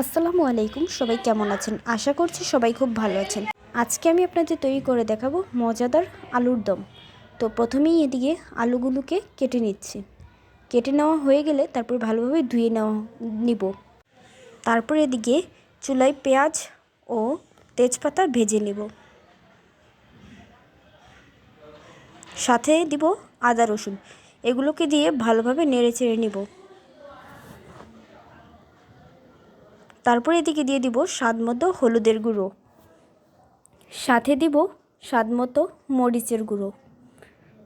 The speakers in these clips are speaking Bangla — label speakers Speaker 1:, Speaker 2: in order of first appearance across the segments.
Speaker 1: আসসালামু আলাইকুম, সবাই কেমন আছেন? আশা করছি সবাই খুব ভালো আছেন। আজকে আমি আপনাদের তৈরি করে দেখাবো মজাদার আলুর দম। তো প্রথমেই এদিকে আলুগুলোকে কেটে নিচ্ছি। কেটে নেওয়া হয়ে গেলে তারপর ভালোভাবে ধুয়ে নেওয়া নিব। তারপর এদিকে চুলায় পেঁয়াজ ও তেজপাতা ভেজে নেব। সাথে দিব আদা রসুন। এগুলোকে দিয়ে ভালোভাবে নেড়ে চেড়ে নিব। তারপর এদিকে দিয়ে দিব স্বাদ মতো হলুদের গুঁড়ো। সাথে দিব স্বাদ মতো মরিচের গুঁড়ো।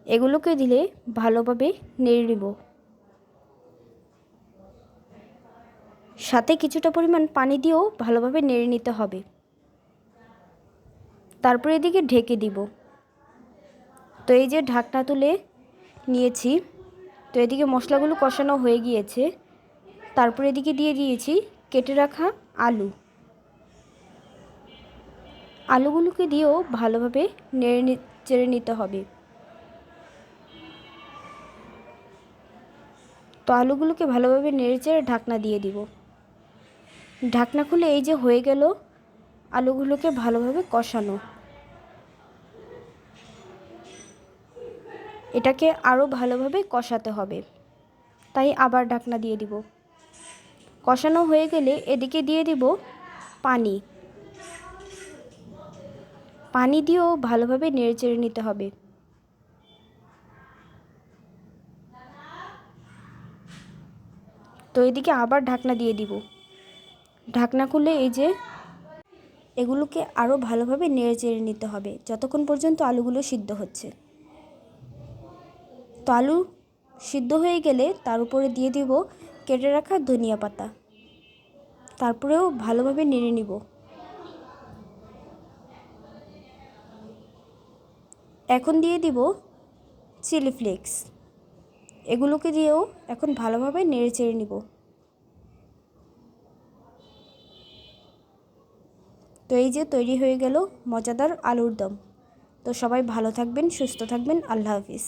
Speaker 1: এগুলোকে দিলে ভালোভাবে নেড়ে নেব। সাথে কিছুটা পরিমাণ পানি দিয়েও ভালোভাবে নেড়ে নিতে হবে। তারপর এদিকে ঢেকে দিব। তো এই যে ঢাকনা তুলে নিয়েছি, তো এদিকে মশলাগুলো কষানো হয়ে গিয়েছে। তারপর এদিকে দিয়ে দিয়েছি কেটে রাখা আলু। আলুগুলোকে দিয়েও ভালোভাবে নেড়ে চেড়ে নিতে হবে। তো আলুগুলোকে ভালোভাবে নেড়ে চেড়ে ঢাকনা দিয়ে দিব। ঢাকনা খুলে এই যে হয়ে গেল আলুগুলোকে ভালোভাবে কষানো। এটাকে আরও ভালোভাবে কষাতে হবে। তাই আবার ঢাকনা দিয়ে দিব। কষানো হয়ে গেলে এদিকে দিয়ে দিব পানি। পানি দিয়েও ভালোভাবে নেড়ে চেড়ে নিতে হবে। তো এদিকে আবার ঢাকনা দিয়ে দিব। ঢাকনা খুলে এই যে এগুলোকে আরও ভালোভাবে নেড়ে চেড়ে নিতে হবে, যতক্ষণ পর্যন্ত আলুগুলো সিদ্ধ হচ্ছে। তো আলু সিদ্ধ হয়ে গেলে তার উপরে দিয়ে দিব কেটে রাখা ধনিয়া পাতা। তারপরেও ভালোভাবে নেড়ে নিব। এখন দিয়ে দিব চিলি ফ্লেক্স। এগুলোকে দিয়েও এখন ভালোভাবে নেড়ে চেড়ে নিব। তো এই যে তৈরি হয়ে গেল মজাদার আলুর দম। তো সবাই ভালো থাকবেন, সুস্থ থাকবেন। আল্লাহ হাফিজ।